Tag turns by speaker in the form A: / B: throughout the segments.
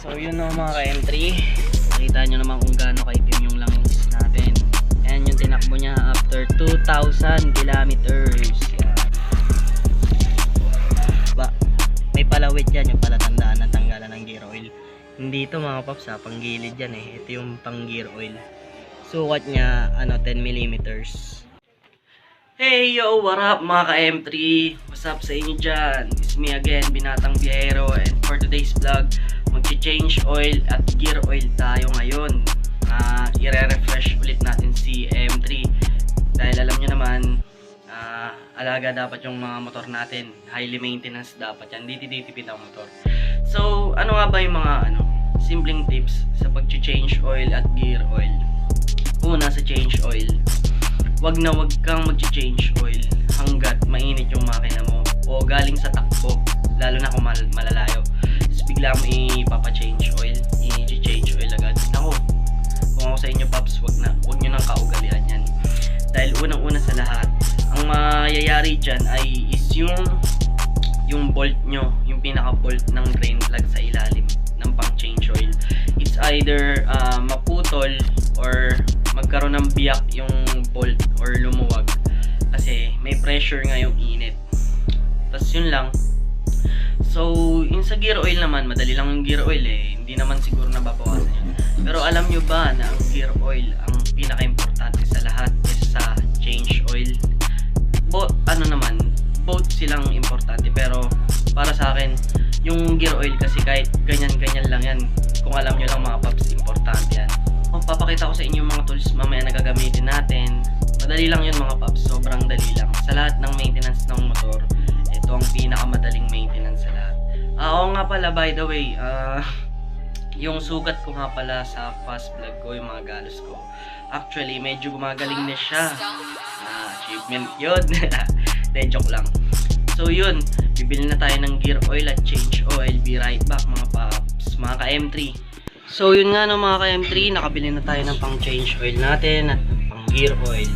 A: So yun na mga ka-M3. Nakita nyo naman kung gaano kaitim yung langis natin. Ayan yung tinakbo niya after 2,000 kilometers. Ba, may palawit yan yung palatandaan ng tanggalan ng gear oil. Hindi ito mga paps ha, panggilid yan eh. Ito yung pang gear oil. Sukat niya ano 10 millimeters. Hey yo, what up mga ka-M3? What's up sa inyo dyan? It's me again, Binatang Biyahero and for today's vlog, mag-change oil at gear oil tayo ngayon. Ah, i-refresh ulit natin si M3 dahil alam nyo naman, ah, alaga dapat yung mga motor natin. Highly maintenance dapat yan, titipid ang motor. So, ano nga ba yung mga ano, simpleng tips sa pag-change oil at gear oil? Una sa change oil, wag na wag kang mag-change oil hanggat mainit yung makina mo o galing sa takbo lalo na kung mal- malalayo bigla mo ipapa-change oil i-change oil agad. Nako kung ako sa inyo paps wag na wag nyo nang kaugalian yan. Dahil unang una sa lahat ang mayayari dyan ay is yung yung bolt nyo yung pinaka bolt ng drain plug sa ilalim ng pang change oil. It's either ah, maputol or magkaroon ng biyak yung bolt or lumuwag. Kasi may pressure nga yung init. Tapos yun lang so yung sa gear oil naman madali lang yung gear oil eh. Hindi naman siguro nababawasan yun. Pero alam nyo ba na ang gear oil ang pinaka-importante sa lahat is sa change oil? Bo ano naman both silang importante. Pero para sa akin yung gear oil kasi kahit ganyan-ganyan lang yan. Kung alam nyo lang mga paps importante yan. Papakita ko sa inyo mga tools mamaya na gagamitin natin. Madali lang yun mga paps, sobrang dali lang. Sa lahat ng maintenance ng motor, ito ang pinakamadaling maintenance sa lahat. Ah, oo nga pala, by the way, ah, yung sugat ko nga pala sa fast vlog ko, yung mga galos ko. Actually, medyo gumagaling na siya. Ah, achievement yun. De, joke lang. So yun, bibili na tayo ng gear oil at change oil. Be right back mga paps, mga ka-M3. So yun nga no mga ka-M3, nakabili na tayo ng pang change oil natin at pang gear oil.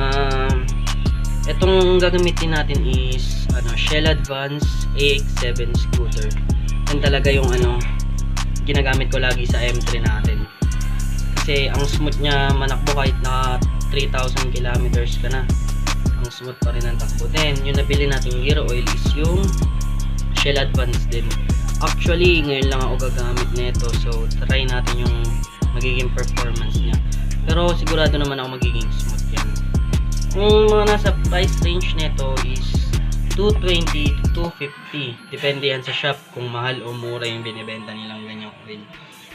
A: Um, itong gagamitin natin is ano, Shell Advance AX7 scooter. Yan talaga yung ano, ginagamit ko lagi sa M3 natin. Kasi ang smooth niya manakbo kahit na 3,000 kilometers ka na. Ang smooth pa rin ang takbo. Then, yung nabili natin gear oil is yung Shell Advance din. Actually, ngayon lang ako gagamit nito. So, try natin yung magiging performance niya. Pero sigurado naman ako magiging smooth yan. Yung mga nasa price range nito is 220 to 250. Depende yan sa shop kung mahal o mura yung binibenta nilang ganyang oil.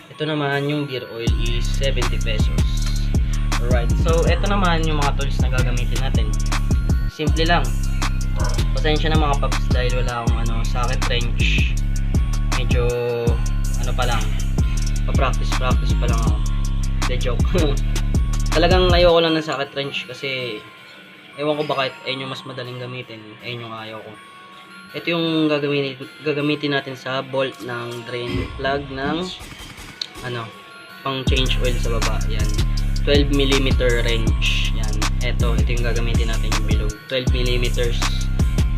A: Ito naman yung gear oil is 70 pesos. Alright, so ito naman yung mga tools na gagamitin natin. Simple lang. Pasensya na mga paps dahil wala akong ano, socket wrench medyo ano pa lang pa-practice practice pa lang ako the joke talagang ayoko lang ng socket wrench kasi ewan ko ba kahit ayun yung mas madaling gamitin ayun yung ayaw ko. Ito yung gagamitin, gagamitin natin sa bolt ng drain plug ng ano pang change oil sa baba yan. 12 mm wrench yan. Ito ito yung gagamitin natin yung below 12 mm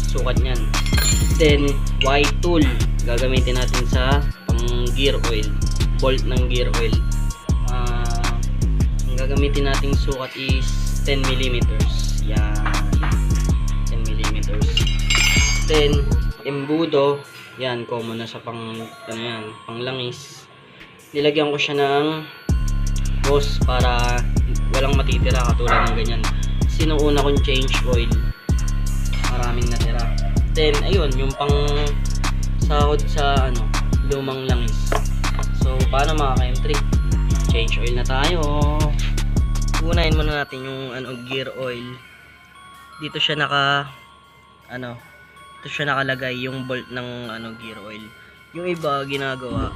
A: sukat niyan. Then Y tool gagamitin natin sa pang gear oil bolt ng gear oil. Ah, ang gagamitin nating sukat is 10 yan. 10 mm then embudo. Yan common na sa pang ano yan pang langis. Nilagyan ko siya ng hose para walang matitira katulad ng ganyan. Kasi una kong change oil maraming natira. Then ayun yung pang sahod sa ano lumang langis. So paano mga ka-M3 change oil na tayo. Unahin muna natin yung ano gear oil dito siya naka ano dito siya nakalagay yung bolt ng ano gear oil. Yung iba ginagawa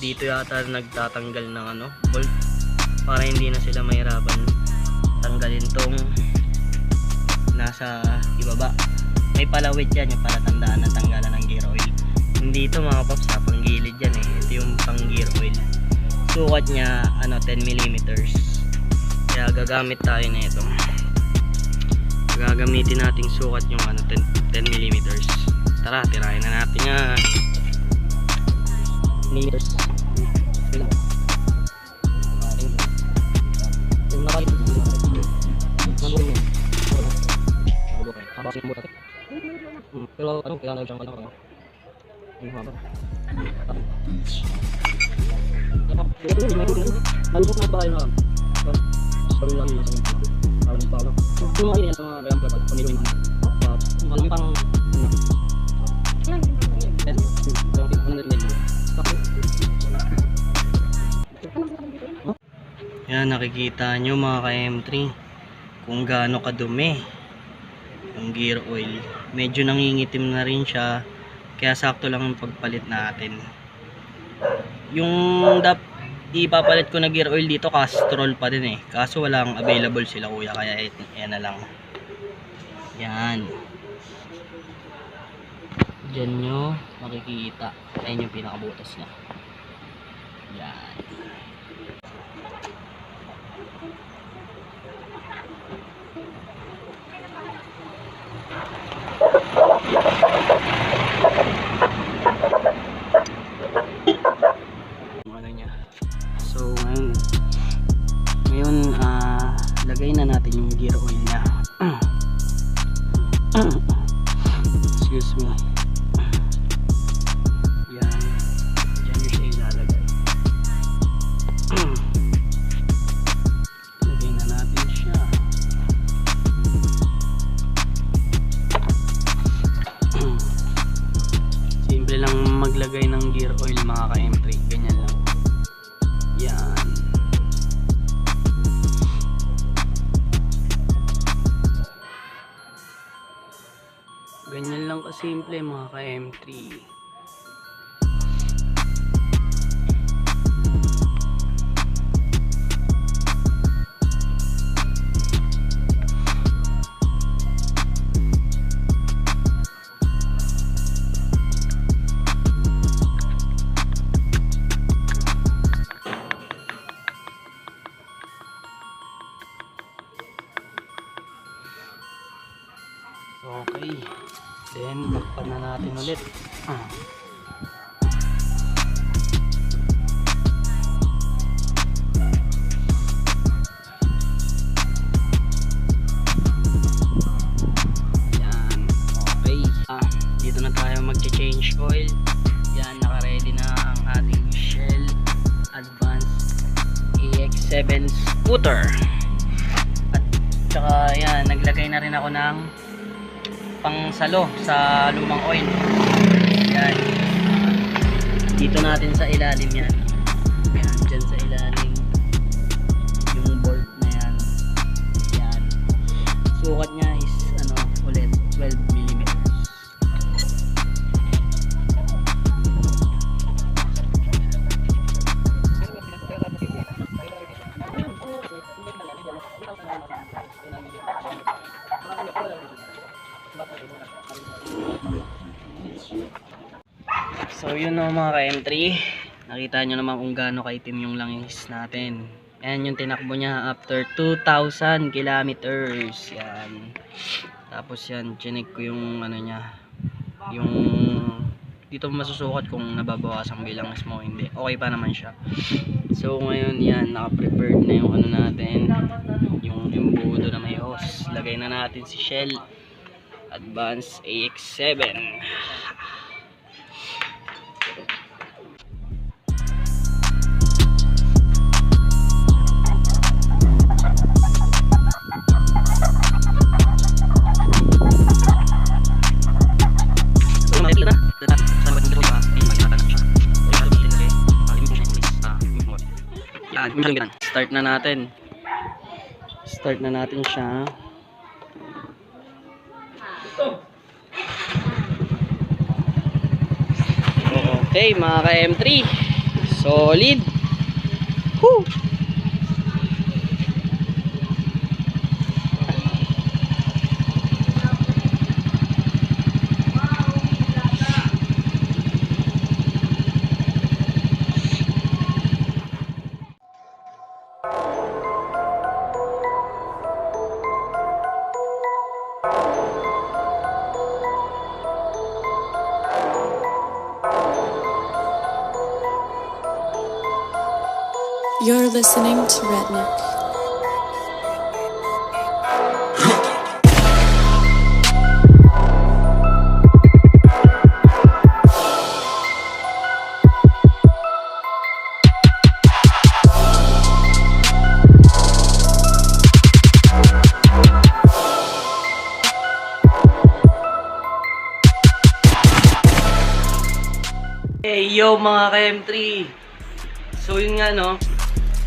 A: dito yata nagtatanggal ng ano bolt para hindi na sila mahirapan tanggalin tong nasa ibaba. May palawit yan yung para tandaan na tanggalan ng gear oil. Hindi ito mga paps ha panggilid yan eh. Ito yung pang gear oil. Sukat niya ano 10 mm kaya gagamit tayo na ito gagamitin nating sukat yung ano 10, 10 mm tara tirahin na natin yan. Hmm, Pero ano, kailangan lang siyang ano, ano. Yung haba. Ah. Malubog na bahay Parang pa ako. Yung mga yung mga bayang plug, pamilo yung. Ano yung pang... Ano? Ano. Yan, nakikita nyo mga ka-M3 kung gaano kadumi yung gear oil. Medyo nangingitim na rin siya kaya sakto lang yung pagpalit natin. Yung dap ipapalit ko na gear oil dito Castrol pa din eh. Kaso walang available sila kuya kaya et- yan na lang. Yan. Diyan nyo makikita. Ayan yung pinakabutas niya. Maglagay ng gear oil mga ka-M3. Ganyan lang. Yan. Ganyan lang kasimple mga ka-M3. Then, lakpan na natin ulit. Ah. Yan. Okay. Ah, dito na tayo mag-change oil. Yan, naka-ready na ang ating Shell Advanced EX7 scooter. At saka yan, naglagay na rin ako ng pangsalo sa lumang oil. Yan. Dito natin sa ilalim yan. Yan, sa ilalim. Yung bolt na yan. Yan. Sukat niya mga ka-M3 Nakita nyo naman kung gaano kaitim yung langis natin. Yan yung tinakbo niya after 2,000 kilometers. Yan. Tapos yan, chinik ko yung ano niya. Yung Dito masusukat kung nababawasan bilang mo hindi. Okay pa naman siya. So ngayon yan, naka-prepared na yung ano natin. Yung embudo na may hose Lagay na natin si Shell Advance AX7 Start na natin. Start na natin siya. Okay, mga ka-M3. Solid. Woo!
B: You're listening to Redneck.
A: Hey yo mga ka-M3! So yun nga no,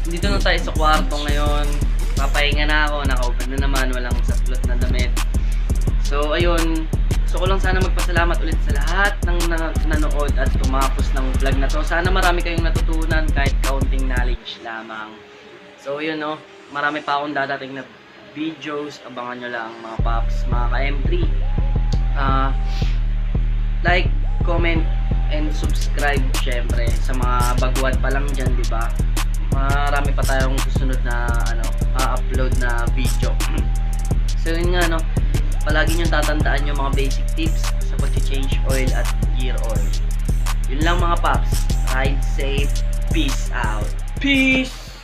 A: dito na tayo sa kwarto ngayon. Papahinga na ako, nakaupan na naman, walang saplot na damit. So ayun, gusto ko lang sana magpasalamat ulit sa lahat ng na- nanood at tumapos ng vlog na to. Sana marami kayong natutunan kahit kaunting knowledge lamang. So yun no, marami pa akong dadating na videos. Abangan nyo lang mga paps, mga ka-M3. Ah, like, comment, and subscribe syempre sa mga baguhan pa lang dyan, di ba? Marami pa tayong susunod na ano, a-upload na video. so yun nga no, palagi nyo tatandaan yung mga basic tips sa pag-change oil at gear oil. Yun lang mga paps. Ride safe. Peace out. Peace!